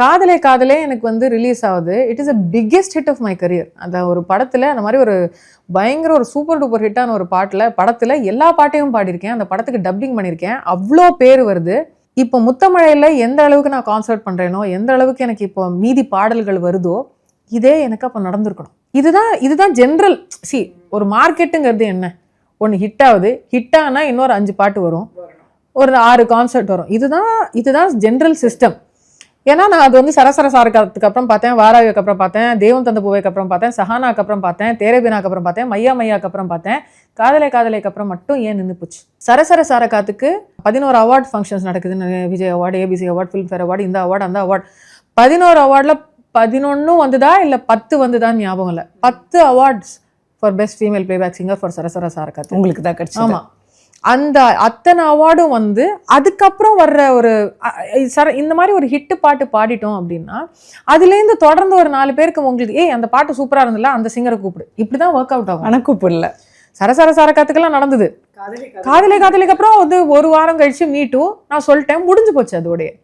காதலே காதலே எனக்கு வந்து ரிலீஸ் ஆகுது. It is a biggest hit of my career அந்த ஒரு படத்தில் அந்த மாதிரி ஒரு பயங்கர ஒரு சூப்பர் டூப்பர் ஹிட்டான ஒரு பாட்டில் படத்தில் எல்லா பாட்டையும் பாடியிருக்கேன். அந்த படத்துக்கு டப்பிங் பண்ணியிருக்கேன். அவ்வளோ பேர் வருது. இப்போ முத்தமழையில் எந்த அளவுக்கு நான் கான்சர்ட் பண்ணுறேனோ எந்த அளவுக்கு எனக்கு இப்போ மீதி பாடல்கள் வருதோ இதே எனக்கு அப்போ நடந்திருக்கணும். இதுதான் இதுதான் ஜென்ரல் சி ஒரு மார்க்கெட்டுங்கிறது என்ன? ஒன்று ஹிட் ஆகுது. ஹிட் ஆனால் இன்னொரு அஞ்சு பாட்டு வரும். ஒரு ஆறு கான்சர்ட் வரும். இதுதான் இதுதான் ஜென்ரல் சிஸ்டம் ஏன்னா நான் அது வந்து சரசர சாரக்கத்துக்கு அப்புறம் பார்த்தேன் வாராவிக்கு அப்புறம் பார்த்தேன் தேவன் தந்த பூவைக்கு அப்புறம் பார்த்தேன் சஹானாக்கு அப்புறம் பார்த்தேன் தேரபினாக்கு அப்புறம் பார்த்தேன் மையா மையாக்கு அப்புறம் பார்த்தேன். காதலை காதலைக்கு அப்புறம் மட்டும் ஏன் நின்று போச்சு? சரசர சாரக்காத்துக்கு பதினோரு அவார்ட் ஃபங்க்ஷன்ஸ் நடக்குதுன்னு Vijay award ABC award Filmfare award இந்த அவார்டு அந்த அவார்டு பதினோரு அவார்டில் பதினொன்னும் வந்துதா இல்லை பத்து வந்துதான்னு ஞாபகம் இல்லை? பத்து awards for best female playback singer for Sarasara Saarakaathu உங்களுக்கு தான் கிடைச்சது. ஆமா. அந்த அத்தனை அவார்டும் வந்து அதுக்கப்புறம் வர்ற ஒரு சர இந்த மாதிரி ஒரு ஹிட் பாட்டு பாடிட்டோம் அப்படின்னா அதுலேருந்து தொடர்ந்து ஒரு நாலு பேருக்கு உங்களுக்கு ஏய் அந்த பாட்டு சூப்பரா இருந்ததுல அந்த சிங்கரை கூப்பிடு. இப்படிதான் ஒர்க் அவுட் ஆகும். ஆனா கூப்பிடல. சரசர சாரக்காத்துக்கெல்லாம் நடந்தது. காதலே காதலிக்கு அப்புறம் வந்து ஒரு வாரம் கழிச்சு மீ டூ நான் சொல்லிட்டேன் முடிஞ்சு போச்சு அதோடய.